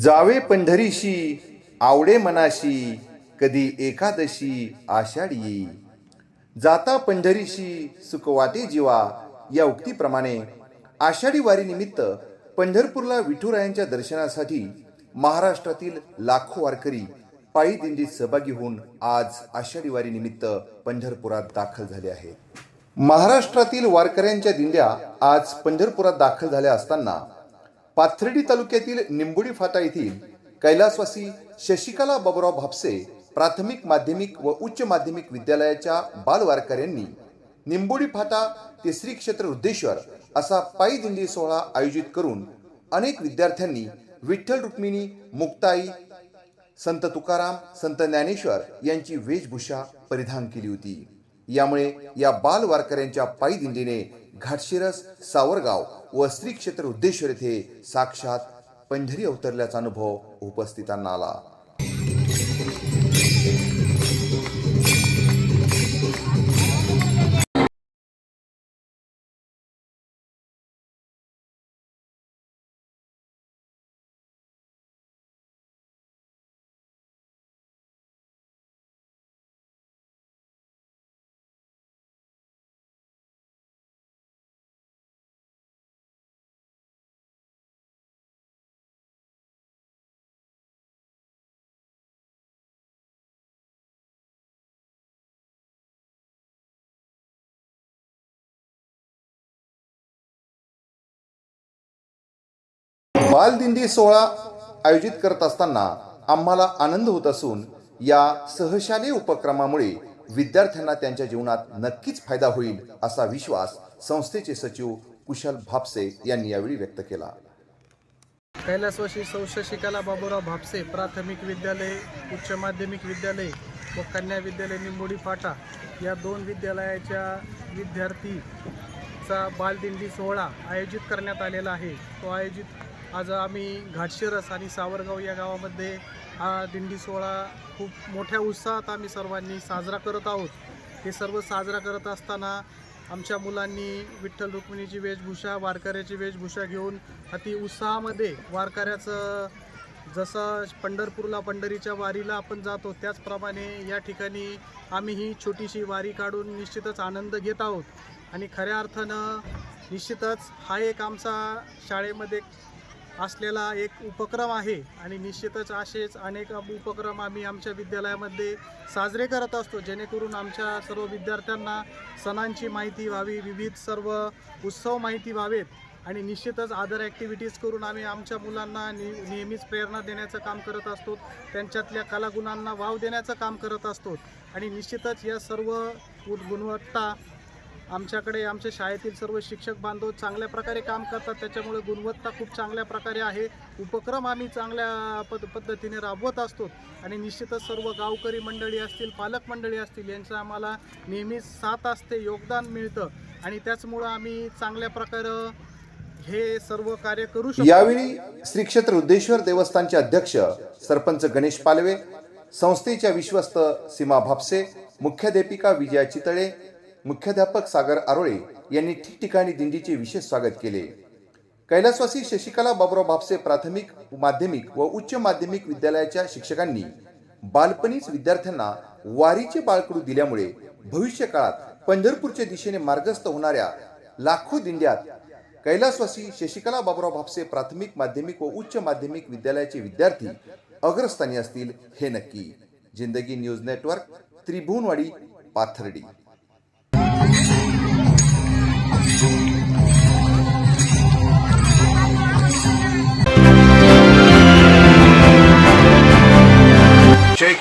जावे पंढरीशी आवडे मनाशी कधी एकादशी आषाढी येई. जाता पंढरीशी सुखवाटे जीवा या उक्तीप्रमाणे आषाढी वारीनिमित्त पंढरपूरला विठुरायांच्या दर्शनासाठी महाराष्ट्रातील लाखो वारकरी पायी दिंडीत सहभागी होऊन आज आषाढी वारी निमित्त पंढरपुरात दाखल झाले आहेत महाराष्ट्रातील वारकऱ्यांच्या दिंड्या आज पंढरपुरात दाखल झाल्या असताना पाथर्डी तालुक्यातील निंबुडी फाटा येथील कैलासवासी शशिकला बाबुराव भापसे प्राथमिक माध्यमिक व उच्च माध्यमिक विद्यालयाच्या बालवारकऱ्यांनी निंबुडी फाटा ते श्री क्षेत्र रुद्धेश्वर असा पायी दिंडी सोहळा आयोजित करून अनेक विद्यार्थ्यांनी विठ्ठल रुक्मिणी मुक्ताई संत तुकाराम संत ज्ञानेश्वर यांची वेशभूषा परिधान केली होती. यामुळे या बाल वारकऱ्यांच्या पायी दिंडीने घाटशिरस सावरगाव व श्री क्षेत्र उद्देश्वर येथे साक्षात पंढरी अवतरल्याचा अनुभव उपस्थितांना आला. बालदिंडी सोहळा आयोजित करत असताना आम्हाला आनंद होत असून या सहशालेय उपक्रमामुळे विद्यार्थ्यांना त्यांच्या जीवनात नक्कीच फायदा होईल असा विश्वास संस्थेचे सचिव कुशल भापसे यांनी यावेळी व्यक्त केला. कैलासवासी सौ शशिकला बाबूराव भापसे प्राथमिक विद्यालय उच्च माध्यमिक विद्यालय व कन्या विद्यालय निंबोडी फाटा या दोन विद्यालयाच्या विद्यार्थीचा बालदिंडी सोहळा आयोजित करण्यात आलेला आहे. तो आयोजित आज आम्ही घाटशिरस आणि सावरगाव या गावामध्ये हा दिंडी सोहळा खूप मोठ्या उत्साहात आम्ही सर्वांनी साजरा करत आहोत. हे सर्व साजरा करत असताना आमच्या मुलांनी विठ्ठल रुक्मिणीची वेशभूषा वारकऱ्याची वेशभूषा घेऊन अति उत्साहामध्ये वारकऱ्याचं जसं पंढरपूरला पंढरीच्या वारीला आपण जातो त्याचप्रमाणे या ठिकाणी आम्ही ही छोटीशी वारी काढून निश्चितच आनंद घेत आहोत. आणि खऱ्या अर्थानं निश्चितच हा एक आमचा शाळेमध्ये असलेला एक उपक्रम आहे आणि निश्चितच असेच अनेक उपक्रम आम्ही आमच्या विद्यालयामध्ये साजरे करत असतो. जेणेकरून आमच्या सर्व विद्यार्थ्यांना सणांची माहिती व्हावी विविध सर्व उत्सव माहिती व्हावेत आणि निश्चितच अदर ॲक्टिव्हिटीज करून आम्ही आमच्या मुलांना नि नेहमीच प्रेरणा देण्याचं काम करत असतो. त्यांच्यातल्या कलागुणांना वाव देण्याचं काम करत असतो. आणि निश्चितच या सर्व गुणवत्ता आमच्याकडे आमच्या शाळेतील सर्व शिक्षक बांधव चांगल्या प्रकारे काम करतात. त्याच्यामुळे गुणवत्ता खूप चांगल्या प्रकारे आहे. उपक्रम आम्ही चांगल्या पद पद्धतीने राबवत असतो. आणि निश्चितच सर्व गावकरी मंडळी असतील पालक मंडळी असतील यांचं आम्हाला नेहमीच साथ असते योगदान मिळतं. आणि त्याचमुळं आम्ही चांगल्या प्रकारे हे सर्व कार्य करू शकतो. यावेळी श्री क्षेत्र उद्देश्वर देवस्थानचे अध्यक्ष सरपंच गणेश पालवे संस्थेच्या विश्वस्त सीमा भापसे मुख्याध्यापिका विजया चितळे मुख्याध्यापक सागर आरोळे यांनी ठिकठिकाणी दिंडीचे विशेष स्वागत केले. कैलासवासी शशिकला बाबुराव भापसे प्राथमिक माध्यमिक व उच्च माध्यमिक विद्यालयाच्या शिक्षकांनी बालपणीच विद्यार्थ्यांना वारीचे बाळकडू दिल्यामुळे भविष्य काळात पंढरपूरच्या दिशेने मार्गस्थ होणाऱ्या लाखो दिंड्यात कैलासवासी शशिकला बाबुराव भापसे प्राथमिक माध्यमिक व उच्च माध्यमिक विद्यालयाचे विद्यार्थी अग्रस्थानी असतील हे नक्की. जिंदगी न्यूज नेटवर्क त्रिभुवनवाडी पाथर्डी.